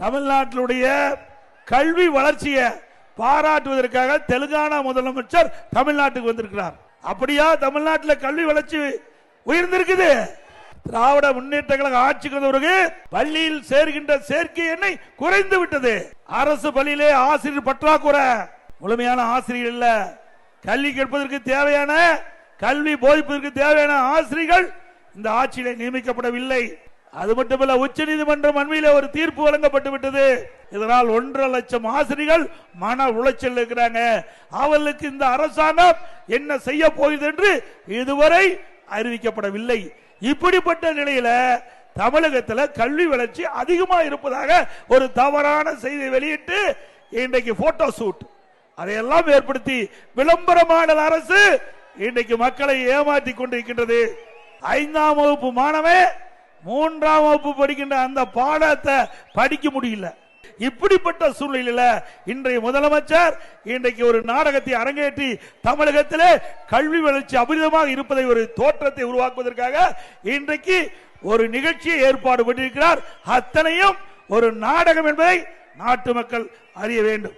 தமிழ்நாட்டினுடைய கல்வி வளர்ச்சியை பாராட்டுவதற்காக தெலுங்கானா முதலமைச்சர் தமிழ்நாட்டுக்கு வந்திருக்கிறார். அப்படியா? தமிழ்நாட்டில் கல்வி வளர்ச்சி உயர்ந்திருக்குது. திராவிட முன்னேற்ற கழக ஆட்சிக்கு வந்தவருக்கு பள்ளியில் சேர்கின்ற சேர்க்கை எண்ணை குறைந்து விட்டது. அரசு பள்ளியிலே ஆசிரியர் பற்றாக்குறை. முழுமையான ஆசிரியர் இல்ல. கல்வி கேட்பதற்கு தேவையான கல்வி போதிப்பதற்கு தேவையான ஆசிரியர்கள் இந்த ஆட்சியிலே நியமிக்கப்படவில்லை. அது மட்டுமல்ல உச்ச நீதிமன்றம் அண்மையில் ஒரு தீர்ப்பு வழங்கப்பட்டு விட்டது. இதனால் ஒன்றரை லட்சம் ஆசிரியர்கள் மன உளைச்சல் இருக்கிறாங்க. அவர்களுக்கு இந்த அரசாங்கம் என்ன செய்ய போகுது என்று இதுவரை அறிவிக்கப்படவில்லை. இப்படிப்பட்ட நிலையில தமிழகத்தில் கல்வி வளர்ச்சி அதிகமாக இருப்பதாக ஒரு தவறான செய்தி வெளியிட்டு இன்றைக்கு போட்டோ ஷூட் அதையெல்லாம் ஏற்படுத்தி விளம்பரமான அரசு இன்றைக்கு மக்களை ஏமாற்றி கொண்டிருக்கின்றது. ஐந்தாம் வகுப்பு மாணவன் மூன்றாம் வகுப்பு படிக்கின்ற அந்த பாடத்தை படிக்க முடியல. இப்படிப்பட்ட சூழ்நிலையில இன்றைய முதலமைச்சர் இன்றைக்கு ஒரு நாடகத்தை அரங்கேற்றி தமிழகத்திலே கல்வி வளர்ச்சி அபரிதமாக இருப்பதை ஒரு தோற்றத்தை உருவாக்குவதற்காக இன்றைக்கு ஒரு நிகழ்ச்சியை ஏற்பாடு பண்ணியிருக்கிறார். அத்தனையும் ஒரு நாடகம் என்பதை நாட்டு மக்கள் அறிய வேண்டும்.